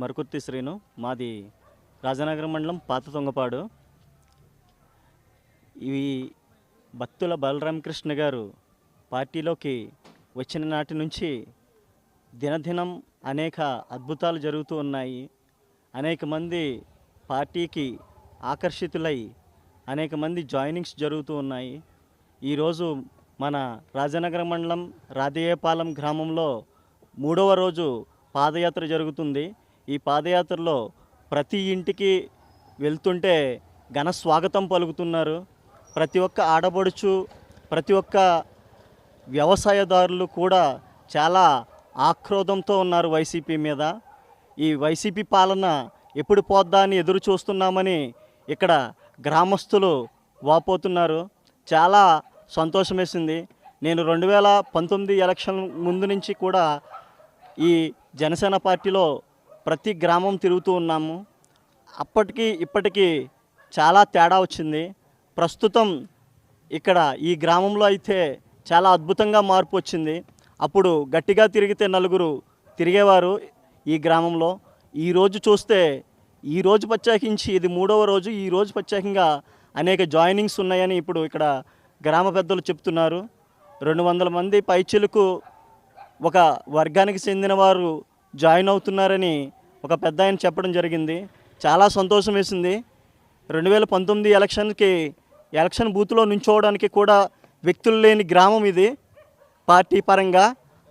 మరుకుర్తి శ్రీను మాది రాజనగరం మండలం పాత తొంగపాడు. ఇవి భక్తుల బలరామకృష్ణ గారు పార్టీలోకి వచ్చిన నాటి నుంచి దినదినం అనేక అద్భుతాలు జరుగుతూ ఉన్నాయి. అనేక మంది పార్టీకి ఆకర్షితులై అనేక మంది జాయినింగ్స్ జరుగుతూ ఉన్నాయి. ఈరోజు మన రాజనగరం మండలం రాధేయపాలెం గ్రామంలో మూడవ రోజు పాదయాత్ర జరుగుతుంది. ఈ పాదయాత్రలో ప్రతి ఇంటికి వెళ్తుంటే ఘన స్వాగతం పలుకుతున్నారు. ప్రతి ఒక్క ఆడబడుచు ప్రతి ఒక్క వ్యవసాయదారులు కూడా చాలా ఆక్రోధంతో ఉన్నారు వైసీపీ మీద. ఈ వైసీపీ పాలన ఎప్పుడు పోద్దా అని ఎదురు చూస్తున్నామని ఇక్కడ గ్రామస్తులు వాపోతున్నారు. చాలా సంతోషం వేసింది నేను రెండు వేల పంతొమ్మిది ఎలక్షన్ ముందు నుంచి కూడా ఈ జనసేన పార్టీలో ప్రతి గ్రామం తిరుగుతూ ఉన్నాము. అప్పటికి ఇప్పటికీ చాలా తేడా వచ్చింది. ప్రస్తుతం ఇక్కడ ఈ గ్రామంలో అయితే చాలా అద్భుతంగా మార్పు వచ్చింది. అప్పుడు గట్టిగా తిరిగితే నలుగురు తిరిగేవారు ఈ గ్రామంలో. ఈరోజు చూస్తే ఈ రోజు ప్రత్యేకించి ఇది మూడవ రోజు ఈ రోజు ప్రత్యేకంగా అనేక జాయినింగ్స్ ఉన్నాయని ఇప్పుడు ఇక్కడ గ్రామ పెద్దలు చెప్తున్నారు. రెండు వందల మంది పైచిలకు ఒక వర్గానికి చెందిన వారు జాయిన్ అవుతున్నారని ఒక పెద్ద ఆయన చెప్పడం జరిగింది. చాలా సంతోషం వేసింది. రెండు వేల పంతొమ్మిది ఎలక్షన్కి ఎలక్షన్ బూత్లో నుంచోవడానికి కూడా వ్యక్తులు లేని గ్రామం ఇది పార్టీ పరంగా.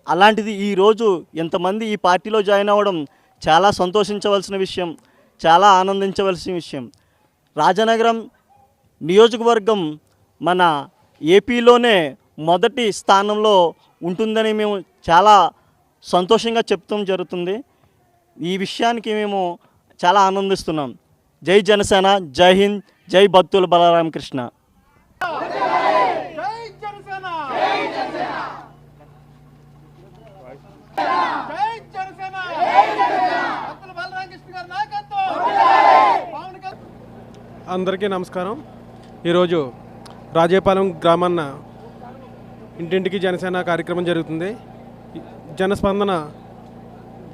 అలాంటిది ఈరోజు ఇంతమంది ఈ పార్టీలో జాయిన్ అవ్వడం చాలా సంతోషించవలసిన విషయం చాలా ఆనందించవలసిన విషయం. రాజనగరం నియోజకవర్గం మన ఏపీలోనే మొదటి స్థానంలో ఉంటుందని మేము చాలా సంతోషంగా చెప్తాం జరుగుతుంది. ఈ విషయానికి మేము చాలా ఆనందిస్తున్నాం. జై జనసేన జై హింద్ జై భక్తుల బలరామకృష్ణ జై జనసేన జై జనసేన! జై జనసేన! జై జనసేన అబ్దుల్ బలరామకృష్ణ గారి నాయకత్వం! పవన్ కళ్యాణ్ అందరికీ నమస్కారం. ఈరోజు రాజేపాలెం గ్రామాన్న ఇంటింటికి జనసేన కార్యక్రమం జరుగుతుంది. జనస్పందన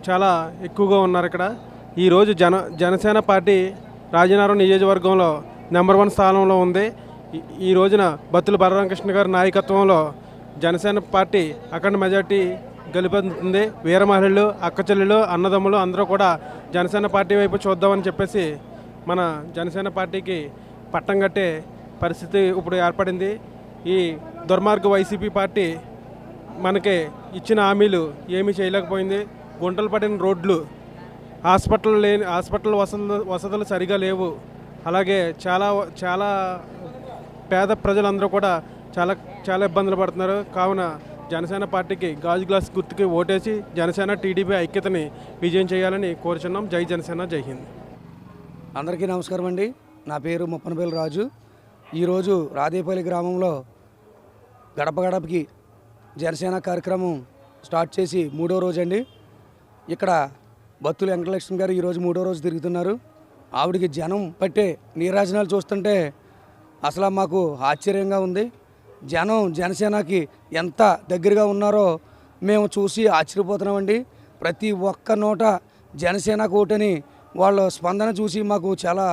చాలా ఎక్కువగా ఉన్నారు ఇక్కడ. ఈరోజు జన జనసేన పార్టీ రాజనగరం నియోజకవర్గంలో నెంబర్ వన్ స్థానంలో ఉంది. ఈ- రోజున బత్తుల బలరామకృష్ణ గారి నాయకత్వంలో జనసేన పార్టీ అఖండ మెజార్టీ గెలుపొందుతుంది. వీరమహిళలు అక్కచెల్లెలు అన్నదమ్ములు అందరూ కూడా జనసేన పార్టీ వైపు చూద్దామని చెప్పేసి మన జనసేన పార్టీకి పట్టం కట్టే పరిస్థితి ఇప్పుడు ఏర్పడింది. ఈ దుర్మార్గ వైసీపీ పార్టీ మనకి ఇచ్చిన హామీలు ఏమీ చేయలేకపోయింది. గుంటలు పడిన రోడ్లు హాస్పిటల్ లేని హాస్పిటల్ వసతులు వసతులు సరిగా లేవు. అలాగే చాలా చాలా పేద ప్రజలందరూ కూడా చాలా చాలా ఇబ్బందులు పడుతున్నారు. కావున జనసేన పార్టీకి గాజు గ్లాస్ గుర్తుకి ఓటేసి జనసేన టీడీపీ ఐక్యతని విజయం చేయాలని కోరుచున్నాం. జై జనసేన జై హింద్. అందరికీ నమస్కారం అండి. నా పేరు ముప్పనపల్లి రాజు. ఈరోజు రాదేపల్లి గ్రామంలో గడప గడపకి జనసేన కార్యక్రమం స్టార్ట్ చేసి మూడో రోజు అండి ఇక్కడ బత్తుల వెంకటలక్ష్మి గారు ఈరోజు మూడో రోజు తిరుగుతున్నారు. ఆవిడికి జనం పట్టే నీరాజనాలు చూస్తుంటే అసలు మాకు ఆశ్చర్యంగా ఉంది. జనం జనసేనకి ఎంత దగ్గరగా ఉన్నారో మేము చూసి ఆశ్చర్యపోతున్నామండి. ప్రతి ఒక్క నోట జనసేన ఓటని వాళ్ళ స్పందన చూసి మాకు చాలా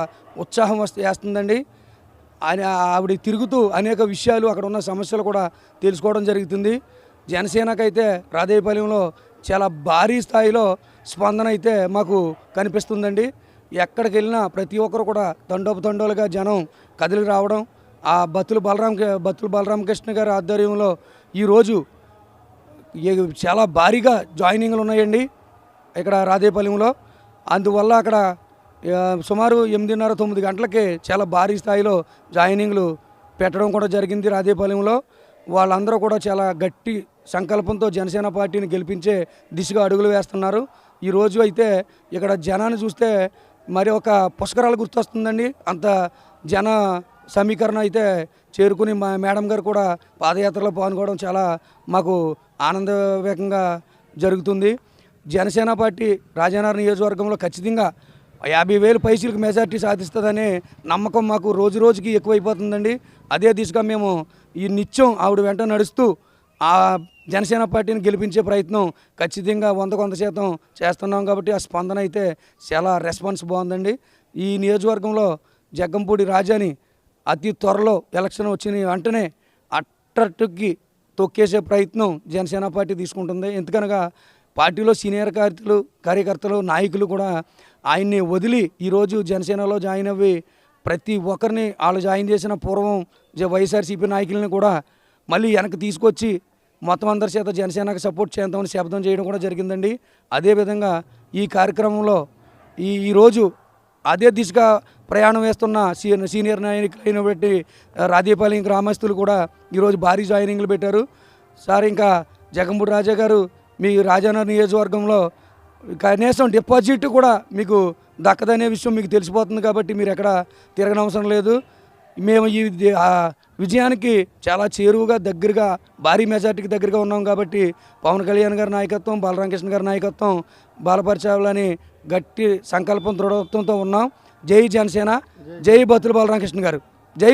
ఉత్సాహం వస్తే వేస్తుందండి. ఆయన ఆవిడ తిరుగుతూ అనేక విషయాలు అక్కడ ఉన్న సమస్యలు కూడా తెలుసుకోవడం జరుగుతుంది. జనసేనకైతే రాధేయపాలెంలో చాలా భారీ స్థాయిలో స్పందన అయితే మాకు కనిపిస్తుందండి. ఎక్కడికి వెళ్ళినా ప్రతి ఒక్కరు కూడా తండోపు తండోలుగా జనం కదిలి రావడం ఆ బతులు బలరామ బతులు బలరామకృష్ణ గారి ఆధ్వర్యంలో ఈరోజు చాలా భారీగా జాయినింగ్లు ఉన్నాయండి ఇక్కడ రాధేపల్లిలో అందువల్ల అక్కడ సుమారు ఎనిమిదిన్నర తొమ్మిది గంటలకి చాలా భారీ స్థాయిలో జాయినింగ్లు పెట్టడం కూడా జరిగింది రాధేపాలెంలో వాళ్ళందరూ కూడా చాలా గట్టి సంకల్పంతో జనసేన పార్టీని గెలిపించే దిశగా అడుగులు వేస్తున్నారు. ఈరోజు అయితే ఇక్కడ జనాన్ని చూస్తే మరి ఒక పుష్కరాలు గుర్తొస్తుందండి. అంత జన సమీకరణ అయితే చేరుకుని మా మేడం గారు కూడా పాదయాత్రలో పాల్గొనడం చాలా మాకు ఆనందవేకంగా జరుగుతుంది. జనసేన పార్టీ రాజానగర్ నియోజకవర్గంలో ఖచ్చితంగా యాభై వేలు పైసలకు మెజార్టీ సాధిస్తుందనే నమ్మకం మాకు రోజు రోజుకి ఎక్కువైపోతుందండి. అదే దిశగా మేము ఈ నిత్యం ఆవిడ వెంట నడుస్తూ ఆ జనసేన పార్టీని గెలిపించే ప్రయత్నం ఖచ్చితంగా వంద కొంత శాతం చేస్తున్నాం కాబట్టి ఆ స్పందన అయితే చాలా రెస్పాన్స్ బాగుందండి. ఈ నియోజకవర్గంలో జగ్గంపూడి రాజాని అతి త్వరలో ఎలక్షన్ వచ్చిన వెంటనే అట్టట్టుకి తొక్కేసే ప్రయత్నం జనసేన పార్టీ తీసుకుంటుంది. ఎందుకనగా పార్టీలో సీనియర్ కార్యకర్తలు కార్యకర్తలు నాయకులు కూడా ఆయన్ని వదిలి ఈరోజు జనసేనలో జాయిన్ అవ్వి ప్రతి ఒక్కరిని వాళ్ళు జాయిన్ చేసిన పూర్వం వైఎస్ఆర్సీపీ నాయకులను కూడా మళ్ళీ వెనక్కి తీసుకొచ్చి మొత్తం అందరి చేత జనసేనకు సపోర్ట్ చేద్దామని శబ్దం చేయడం కూడా జరిగిందండి. అదేవిధంగా ఈ కార్యక్రమంలో ఈ ఈరోజు అదే దిశగా ప్రయాణం వేస్తున్న సీనియర్ సీనియర్ నాయకులు అయినటువంటి గ్రామస్తులు కూడా ఈరోజు భారీ జాయినింగ్లు పెట్టారు. సార్ ఇంకా జగంపూడి రాజా గారు మీ రాజానగర్ నియోజకవర్గంలో కనీసం డిపాజిట్ కూడా మీకు దక్కదనే విషయం మీకు తెలిసిపోతుంది కాబట్టి మీరు ఎక్కడ తిరగనవసరం లేదు. మేము ఈ విజయానికి చాలా చేరువుగా దగ్గరగా భారీ మెజార్టీకి దగ్గరగా ఉన్నాం కాబట్టి పవన్ కళ్యాణ్ గారి నాయకత్వం బాలరామకృష్ణ గారి నాయకత్వం బాలపరిచావులని గట్టి సంకల్పం దృఢత్వంతో ఉన్నాం. జై జనసేన జై బతులు బాలరామకృష్ణ గారు. జై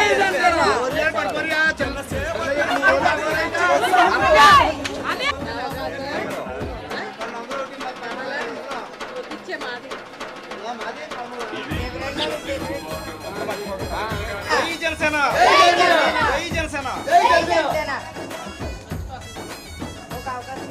ఒక అవకాశం